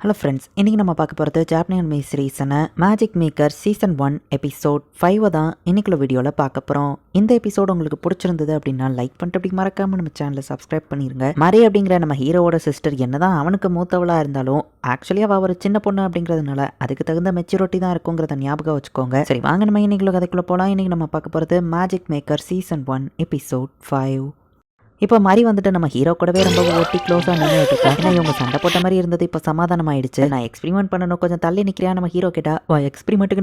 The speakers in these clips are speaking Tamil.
ஹலோ ஃப்ரெண்ட்ஸ் இன்றைக்கி நம்ம பார்க்க போகிறது ஜாப்பனியன் மீ சீரீஸனை magic maker season one episode ஃபைவை தான் இன்னைக்குள்ள வீடியோவில் பார்க்க போகிறோம் இந்த எபிசோடு உங்களுக்கு பிடிச்சிருந்தது அப்படின்னா லைக் பண்ணிட்டு அப்படி மறக்காமல் நம்ம சேனலை சப்ஸ்கிரைப் பண்ணிடுங்க மரி அப்படிங்கிற நம்ம ஹீரோவோட சிஸ்டர் என்னதான் அவனுக்கு மூத்தவளாக இருந்தாலும் ஆக்சுவலி அவள் ஒரு சின்ன பொண்ணு அப்படிங்கிறதுனால அதுக்கு தகுந்த மெச்சூரிட்டி தான் இருக்குங்கிறத ஞாபகம் வச்சுக்கோங்க. சரி வாங்க நம்ம இன்னைக்குள்ள கதைக்குள்ளே போகலாம் இன்றைக்கி நம்ம பார்க்க போகிறது magic maker season one episode five இப்போ மாதிரி வந்துட்டு நம்ம ஹீரோ கூடவே ரொம்ப ஒட்டி க்ளோஸாக நின்றுட்டு இருக்கோம் ஏன்னா இவங்க சண்டை போட்ட மாதிரி இருந்தது? இப்போ சமாதானம் ஆயிடுச்சு நான் எக்ஸ்பிரிமெண்ட் பண்ணணும் கொஞ்சம் தள்ளி நிற்கிறேன் நம்ம ஹீரோ கேட்டா? வா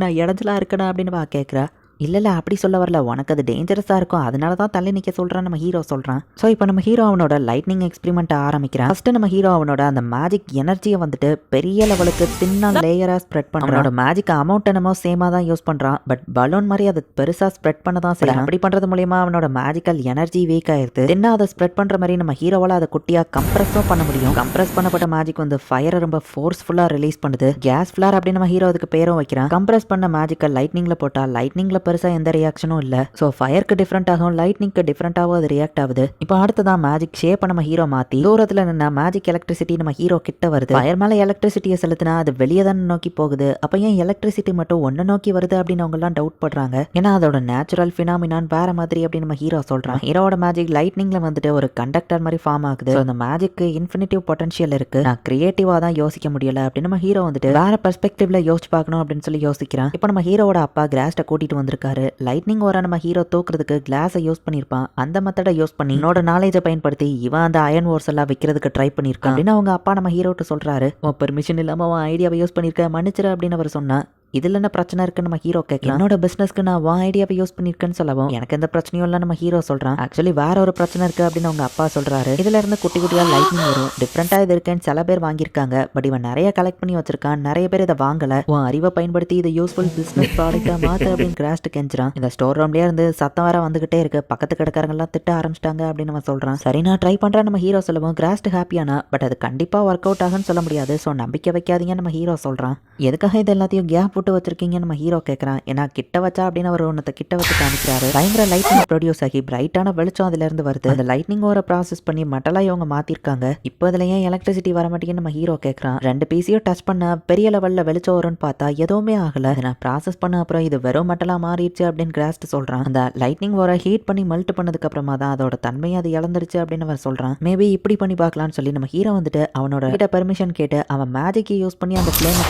நான் இடஞ்சலா இருக்கணும் அப்படின்னு வா கேட்குறா இல்லை இல்லை அப்படி சொல்ல வரல. உனக்கு அது டேஞ்சரஸாக இருக்கும். அதனால தான் தள்ளி நிற்க சொல்கிறான் நம்ம ஹீரோ சொல்கிறான் ஸோ இப்போ நம்ம ஹீரோ அவனோட லைட்னிங் எக்ஸ்பெரிமெண்ட் ஆரம்பிக்கிறான். ஃபஸ்ட்டு நம்ம ஹீரோ அவனோட அந்த மேஜிக் எனர்ஜியை வந்துட்டு பெரிய லெவலுக்கு தின்னா லேயராக ஸ்ப்ரெட் பண்ணுறான் அவனோட மேஜிக் அமௌண்ட் என்னமோ சேமாக தான் யூஸ் பண்ணுறான் பட் பலூன் மாதிரி அதை பெருசாக ஸ்ப்ரெட் பண்ண தான் செய்யலாம் அப்படி பண்ணுறது மூலியமா அவனோட மேஜிக்கல் எனர்ஜி வீக் ஆயிருது தின்னா அதை ஸ்ப்ரெட் பண்ணுற மாதிரி நம்ம ஹீரோவால் அதை குட்டியாக கம்ப்ரஸும் பண்ண முடியும். கம்ப்ரஸ் பண்ணப்பட்ட மேஜிக் வந்து ஃபயரை ரொம்ப ஃபோர்ஸ்ஃபுல்லாக ரிலீஸ் பண்ணுது. கேஸ் ஃப்ளார் அப்படின்னு நம்ம ஹீரோ அதுக்கு பேரும் வைக்கிறான். கம்ப்ரஸ் பண்ண மேஜிக்கை லைட்னிங்கில் போட்டால் லைட்னிங்கில் பெருசாக எந்த ரியாக்ஷனும் இல்லை. ஸோ ஃபயருக்கு டிஃப்ரெண்ட் ஆகும் லைட்னிங்க்கு டிஃப்ரெண்ட்டாகவும் அது ரியாக்ட் ஆகுது. இப்போ அடுத்ததான் மேஜிக் ஷேப்பை நம்ம ஹீரோ மாற்றி தூரத்தில் நின்னா மேஜிக் எலக்ட்ரிசிட்டி நம்ம ஹீரோ கிட்ட வருது. ஃபயர் மேலே எலக்ட்ரிசிட்டியை செலுத்தினா அது வெளியே தானே நோக்கி போகுது. அப்போ ஏன் எலக்ட்ரிசிட்டி மட்டும் ஒன்று நோக்கி வருது அப்படின்னு அவங்கலாம் டவுட் படுறாங்க. ஏன்னா அதோட நேச்சுரல் ஃபினாமினான் வேற மாதிரி அப்படின்னு நம்ம ஹீரோ சொல்கிறான் ஹீரோட மேஜிக் லைட்னிங்ல வந்துட்டு ஒரு கண்டக்டர் மாதிரி ஃபார்ம் ஆகுது. அந்த மேஜிக்கு இன்ஃபினிட்டிவ் பொட்டன்ஷியல் இருக்கு. நான் கிரியேட்டிவாக தான் யோசிக்க முடியல அப்படின்னு நம்ம ஹீரோ வந்துட்டு வேற பெர்ஸ்பெக்டிவ்ல யோசிச்சு பார்க்கணும் அப்படின்னு சொல்லி யோசிக்கிறான். இப்போ நம்ம ஹீரோவோட அப்பா கிராஸ்ட்டை கூட்டிட்டு வந்து வந்திருக்காரு. லைட்னிங் வர நம்ம ஹீரோ தூக்குறதுக்கு கிளாஸை யூஸ் பண்ணியிருப்பான் அந்த மெத்தடை யூஸ் பண்ணி என்னோட நாலேஜை பயன்படுத்தி இவன் அந்த அயன் ஓர்ஸ் எல்லாம் விற்கிறதுக்கு ட்ரை பண்ணியிருக்கான் அப்படின்னு அவங்க அப்பா நம்ம ஹீரோட்ட சொல்றாரு. உன் பெர்மிஷன் இல்லாம உன் ஐடியாவை யூஸ் பண்ணியிருக்க மன்னிச்சிரு அப்படின்னு அவர் சொன்னா இதில் என்ன பிரச்சனை இருக்குன்னு நம்ம ஹீரோ கேட்கலாம். என்னோட பிசினஸ்க்கு நான் வா ஐடியாவை யூஸ் பண்ணிருக்கேன்னு சொல்லவும் எனக்கு எந்த பிரச்சனையும் இல்லை நம்ம ஹீரோ சொல்கிறான் ஆக்சுவலி வேற ஒரு பிரச்சனை இருக்குது அப்படின்னு அவங்க அப்பா சொல்கிறாரு இதில் இருந்து குட்டி குட்டியாக லைட்னிங் வரும். டிஃப்ரெண்ட்டாக இது இருக்கேன்னு சில பேர் வாங்கியிருக்காங்க. பட் இவன் நிறைய கலெக்ட் பண்ணி வச்சிருக்கான். நிறைய பேர் இதை வாங்கலை. உன் அறிவை பயன்படுத்தி இதை யூஸ்ஃபுல் பிஸ்னஸ் ப்ராடக்டாக மாற்று அப்படின்னு கிராஸ்ட் கெஞ்சுறான். இந்த ஸ்டோர் ரூம்லேயே இருந்து சத்தம் வர வந்துகிட்டே இருக்கு. பக்கத்து கடைக்காரங்க திட்ட ஆரம்பிச்சிட்டாங்க அப்படின்னு நம்ம சொல்கிறான் சரி நான் ட்ரை பண்ணுறேன் நம்ம ஹீரோ சொல்லவும் கிராஸ்ட் ஹாப்பியானா பட் அது கண்டிப்பாக ஒர்க் அவுட் ஆகும்னு சொல்ல முடியாது. ஸோ நம்பிக்கை வைக்காதீங்க நம்ம ஹீரோ சொல்கிறான் எதுக்காக இது எல்லாத்தையும் கேப் விட்டு வச்சிருக்கீங்க நம்ம ஹீரோ கேட்கறான் ஏன்னா கிட்ட வச்சா அப்படின்னு அவர் ஒன்றத்தை கிட்ட வச்சு காமிக்கிறாரு. பயங்கர லைட்னிங் ப்ரொடியூஸ் ஆகி பிரைட்டான வெளிச்சம் அதுல இருந்து வருது. அந்த லைட்னிங் ஓர ப்ராசஸ் பண்ணி மெட்டலாக இவங்க மாத்திருக்காங்க. இப்போ இதுல ஏன் எலக்ட்ரிசிட்டி வர மாட்டேங்குன்னு நம்ம ஹீரோ கேட்கறான் ரெண்டு பீஸையும் டச் பண்ண பெரிய லெவல்ல வெளிச்சம் வரும்னு பார்த்தா எதுவுமே ஆகல. நான் ப்ராசஸ் பண்ண அப்புறம் இது வெறும் மட்டலா மாறிடுச்சு அப்படின்னு கிராஸ்ட் சொல்றான். அந்த லைட்னிங் ஓர ஹீட் பண்ணி மெல்ட் பண்ணதுக்கு அப்புறமா தான் அதோட தன்மையை அது இழந்துருச்சு அப்படின்னு அவர் சொல்றான். மேபி இப்படி பண்ணி பார்க்கலாம்னு சொல்லி நம்ம ஹீரோ வந்துட்டு அவனோட கிட்ட பெர்மிஷன் கேட்டு அவன் மேஜிக்கை யூஸ் பண்ணி அந்த ஃப்ளேமை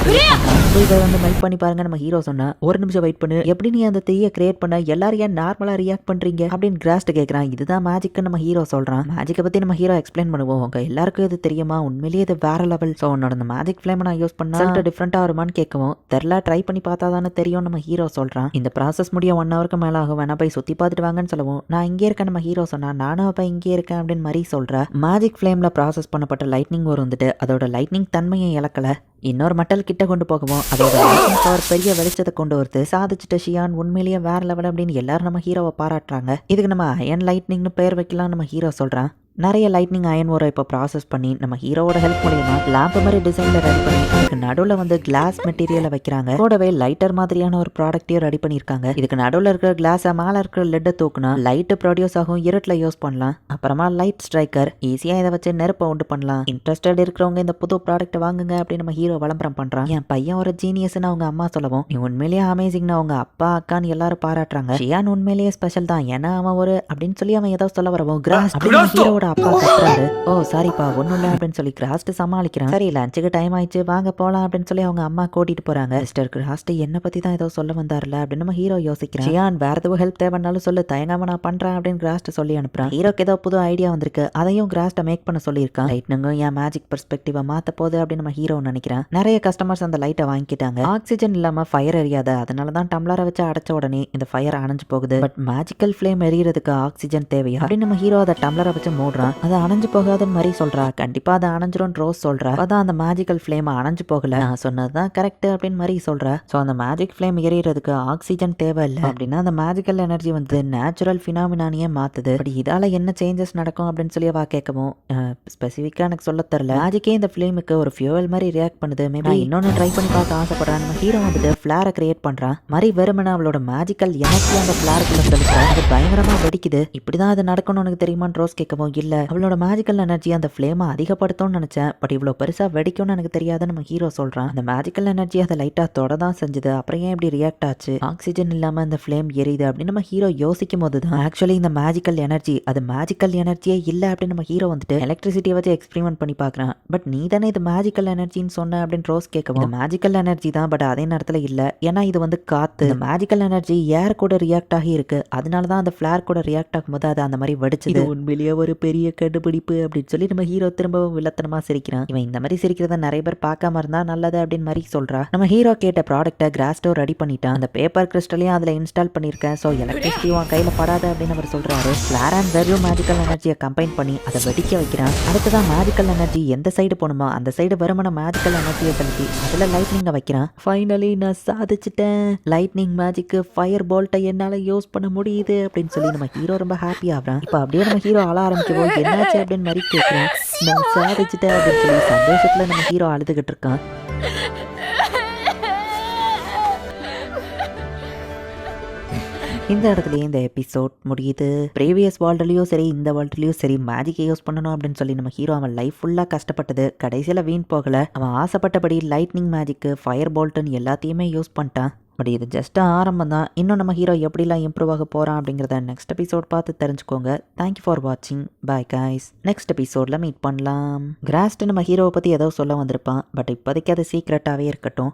இதை வந்து மெல்ட் பண்ணி பாருங்க நம்ம ஹீரோ சொன்னா ஒரு நிமிஷம் வெயிட் பண்ணு. எப்படி நீ அந்த தீயை கிரியேட் பண்ண எல்லாரும் ஏன் நார்மலா ரியாக்ட் பண்றீங்க? அப்படின்னு கிராஸ்ட் கேட்கறான் இதுதான் மேஜிக் நம்ம ஹீரோ சொல்றான். மேஜிக்கை பத்தி நம்ம ஹீரோ எக்ஸ்பிளைன் பண்ணுவோம். உங்க எல்லாருக்கும் இது தெரியுமா? உண்மையிலேயே இது வேற லெவல் ஸோ உன்னோட அந்த மேஜிக் ஃபிளேம் நான் யூஸ் பண்ணா டிஃப்ரெண்டா வருமானு கேட்கவும் தெரில ட்ரை பண்ணி பார்த்தா தானே தெரியும் நம்ம ஹீரோ சொல்றான். இந்த ப்ராசஸ் முடிய ஒன் ஹவருக்கு மேல ஆகும். வேணா போய் சுத்தி பார்த்துட்டு வாங்கன்னு சொல்லவும் நான் இங்கே இருக்கேன் நம்ம ஹீரோ சொன்னா நானும் அப்ப இங்கே இருக்கேன் அப்படின்னு மாதிரி சொல்ற. மேஜிக் ஃபிளேம்ல ப்ராசஸ் பண்ணப்பட்ட லைட்னிங் ஒரு வந்துட்டு அதோட லைட்னிங் தன்மையை இழக்கல. இன்னொரு மட்டல் கிட்ட கொண்டு போகவும். அதோட lightning பெரிய வெளிச்சத்தை கொண்டு வரது. சாதிச்சிட்ட ஷியான் உண்மையிலேயே வேற லெவல் அப்படின்னு எல்லாரும் நம்ம ஹீரோவை பாராட்டுறாங்க. இதுக்கு நம்ம அயன் லைட்னிங்னு பேர் வைக்கலாம் நம்ம ஹீரோ சொல்றான். நிறைய லைட்னிங் அயன் ஓரை இப்போ ப்ராசஸ் பண்ணி நம்ம ஹீரோவோட ஹெல்ப் மூலியமா லேம்ப் மாதிரி டிசைனில் ரெடி பண்ணி அதுக்கு நடுவில் வந்து கிளாஸ் மெட்டீரியலை வைக்கிறாங்க. கூடவே லைட்டர் மாதிரியான ஒரு ப்ராடக்ட்டையும் ரெடி பண்ணியிருக்காங்க. இதுக்கு நடுவில் இருக்கிற கிளாஸை மேலே இருக்கிற லெட்டை தூக்குனா லைட்டு ப்ரொடியூஸ் ஆகும் இருட்டில் யூஸ் பண்ணலாம். அப்புறமா லைட் ஸ்ட்ரைக்கர் ஈஸியாக இதை வச்சு நெருப்பை உண்டு பண்ணலாம். இன்ட்ரெஸ்டட் இருக்கிறவங்க இந்த புது ப்ராடக்ட்டை வாங்குங்க அப்படின்னு நம்ம ஹீரோ விளம்பரம் பண்ணுறான் என் பையன் ஒரு ஜீனியஸ்னு அவங்க அம்மா சொல்லவும் நீ உண்மையிலேயே அமேசிங்னு அவங்க அப்பா அக்கான்னு எல்லாரும் பாராட்டுறாங்க. ஷியான் உண்மையிலேயே ஸ்பெஷல் தான். ஏன்னா அவன் ஒரு அப்படின்னு சொல்லி அவன் ஏதோ சொல்ல வரவும் கிராஸ் அப்படின்னு ஹீரோவோட அப்பா கத்துறாரு. ஓ சாரிப்பா ஒன்றும் இல்லை அப்படின்னு சொல்லி கிராஸ்ட் சமாளிக்கிறான். சரி லஞ்சுக்கு டைம் ஆயிடுச்சு. வாங்க போகலாம் அப்படின்னு சொல்லி அவங்க அம்மா கூட்டிட்டு போறாங்க. மிஸ்டர் கிராஸ்ட் என்ன பத்தி தான் ஏதோ சொல்ல வந்தார்ல அப்படின்னு நம்ம ஹீரோ யோசிக்கிறான். ஷியான் வேற எதுவும் ஹெல்ப் தேவைன்னாலும் சொல்லு. தயங்காம நான் பண்றேன் அப்படின்னு கிராஸ்ட் சொல்லி அனுப்புறான். ஹீரோக்கு ஏதோ புது ஐடியா வந்திருக்கு. அதையும் கிராஸ்ட்டை மேக் பண்ண சொல்லியிருக்கான். லைட்னுங்க என் மேஜிக் பெர்ஸ்பெக்டிவை மாத்த போகுது அப்படின்னு நம்ம ஹீரோ நினைக்கிறேன். நிறைய கஸ்டமர்ஸ் அந்த லைட்டை வாங்கிட்டாங்க ஆக்சிஜன் இல்லாம ஃபயர் எரியாத. அதனால தான் டம்ளரை வச்சு அடைச்ச உடனே இந்த ஃபயர் அணைஞ்சு போகுது. பட் மேஜிக்கல் ஃப்ளேம் எரியறதுக்கு ஆக்சிஜன் தேவையா? அப்படின்னு நம்ம ஹீரோ அதை டம்ளரை வச்சு மூடுறான் அது அணைஞ்சு போகாதுன்னு மாதிரி சொல்றா. கண்டிப்பா அது அணைஞ்சிரும் ரோஸ் சொல்றா. அதான் அந்த மேஜிக்கல் ஃப்ளேம் அணைஞ்சு போகல. நான் சொன்னதுதான் கரெக்ட் அப்படின்னு மாதிரி சொல்றா. ஸோ அந்த மேஜிக் ஃப்ளேம் எரியறதுக்கு ஆக்சிஜன் தேவை இல்லை அப்படின்னா அந்த மேஜிக்கல் எனர்ஜி வந்து நேச்சுரல் ஃபினாமினானியே மாத்துது. பட் இதால என்ன சேஞ்சஸ் நடக்கும் அப்படின்னு சொல்லி அவ கேட்கவும். ஸ்பெசிஃபிக்காக எனக்கு சொல்ல தெரியல. மேஜிக்கே இந்த ஃப்ளேமுக்கு ஒரு ஃபியூவல் மாதிரி ரியாக்ட் பண்ணுது. மேபி இன்னொன்று ட்ரை பண்ணி பார்க்க ஆசைப்படுறான் நம்ம ஹீரோ வந்துட்டு ஃபிளாரை கிரியேட் பண்றான் மாதிரி வெறுமனே அவளோட மேஜிக்கல் எனர்ஜி அந்த ஃபிளாருக்குள்ள செலுத்துறா. அது பயங்கரமா வெடிக்குது. இப்படிதான் அது நடக்கணும்னு உனக்கு தெரியுமான்னு ரோஸ் கேட்கவும் இல்லை. அவளோட மேஜிக்கல் எனர்ஜி அந்த ஃப்ளேமை அதிகப்படுத்தும்னு நினச்சேன். பட் இவ்வளோ பெருசாக வெடிக்கும்னு எனக்கு தெரியாதுன்னு நம்ம ஹீரோ சொல்கிறான் அந்த மேஜிக்கல் எனர்ஜி அதை லைட்டாக தொட தான் செஞ்சது. அப்புறம் ஏன் இப்படி ரியாக்ட் ஆச்சு? ஆக்சிஜன் இல்லாமல் அந்த ஃப்ளேம் எரியுது அப்படின்னு நம்ம ஹீரோ யோசிக்கும் போது தான் ஆக்சுவலி இந்த மேஜிக்கல் எனர்ஜி அது மேஜிக்கல் எனர்ஜியே இல்லை அப்படின்னு நம்ம ஹீரோ வந்துட்டு எலக்ட்ரிசிட்டியை வச்சு எக்ஸ்பெரிமெண்ட் பண்ணி பார்க்குறான். பட் நீ தானே இது மேஜிக்கல் எனர்ஜின்னு சொன்ன அப்படின்னு ரோஸ் கேட்கவும் மேஜிக்கல் எனர்ஜி தான் பட் அதே நேரத்தில் இல்லை. ஏன்னா இது வந்து காத்து. மேஜிக்கல் எனர்ஜி ஏர் கூட ரியாக்ட் ஆகி இருக்கு. அதனால தான் அந்த ஃபிளார் கூட ரியாக்ட் ஆகும்போது அது அந்த மாதிரி வெடிச்சது. உண்மையிலேயே ஒரு பெரிய கண்டுபிடிப்பு அப்படின்னு சொல்லி நம்ம ஹீரோ திரும்பவும் வில்லத்தனமா சிரிக்கிறான். இவன் இந்த மாதிரி சிரிக்கிறத நிறைய பேர் பார்க்காம இருந்தா நல்லது அப்படின்னு மாதிரி சொல்றா. நம்ம ஹீரோ கேட்ட ப்ராடக்ட்டை கிராஸ்டோ ரெடி பண்ணிட்டான். அந்த பேப்பர் கிறிஸ்டலையும் அதில் இன்ஸ்டால் பண்ணிருக்கேன் ஸோ எலக்ட்ரிசிட்டி உன் கையில் படாத அப்படின்னு அவர் சொல்றாரு. ஃபிளார் அண்ட் வெறும் மேஜிக்கல் எனர்ஜியை கம்பைன் பண்ணி அதை வெடிக்க வைக்கிறான். அடுத்ததான் மேஜிக்கல் எனர்ஜி எந்த சைடு போகணுமோ அந்த சைடு வருமான மேஜிக்கல் எனர்ஜியை செலுத்தி அதில் லைட்னிங்கை வைக்கிறான். ஃபைனலி நான் சாதிச்சிட்டேன். லைட்னிங் மேஜிக்கு ஃபயர் போல்ட்டை என்னால் யூஸ் பண்ண முடியுது அப்படின்னு சொல்லி நம்ம ஹீரோ ரொம்ப ஹாப்பி ஆகிறான். இப்போ அப்படியே நம்ம ஹீரோ அழ ஆரம்பிக்கவோ என்னாச்சு அப்படின்னு மாதிரி கேட்குறேன் நான் சாதிச்சிட்டேன் அப்படின்னு சொல்லி சந்தோஷத்தில் நம்ம ஹீரோ அழுதுகிட்டு இருக்கான். இந்த இடத்துலயே இந்த எபிசோட் முடியுது. ப்ரீவியஸ் வேர்ல்டுலயும் சரி இந்த வேர்ல்டுலயும் சரி மேஜிக்கை யூஸ் பண்ணணும் அப்படின்னு சொல்லி நம்ம ஹீரோ அவன் லைஃப் ஃபுல்லாக கஷ்டப்பட்டது. கடைசியில் வீண் போகல. அவன் ஆசைப்பட்டபடி லைட்னிங் மேஜிக்கு ஃபயர் போல்ட்டுன்னு எல்லாத்தையுமே யூஸ் பண்ணிட்டான். பட் இது ஜஸ்ட் ஆரம்பம் தான் இன்னும் நம்ம ஹீரோ எப்படிலாம் இம்ப்ரூவ் ஆக போகிறான் அப்படிங்கிறத நெக்ஸ்ட் எபிசோட் பார்த்து தெரிஞ்சுக்கோங்க. தேங்க்யூ ஃபார் வாட்சிங் பாய் காய்ஸ் நெக்ஸ்ட் எபிசோடில் மீட் பண்ணலாம். கிராஸ்ட் நம்ம ஹீரோவை பற்றி ஏதோ சொல்ல வந்திருப்பான். பட் இப்போதைக்கு அது சீக்ரெட்டாகவே இருக்கட்டும்.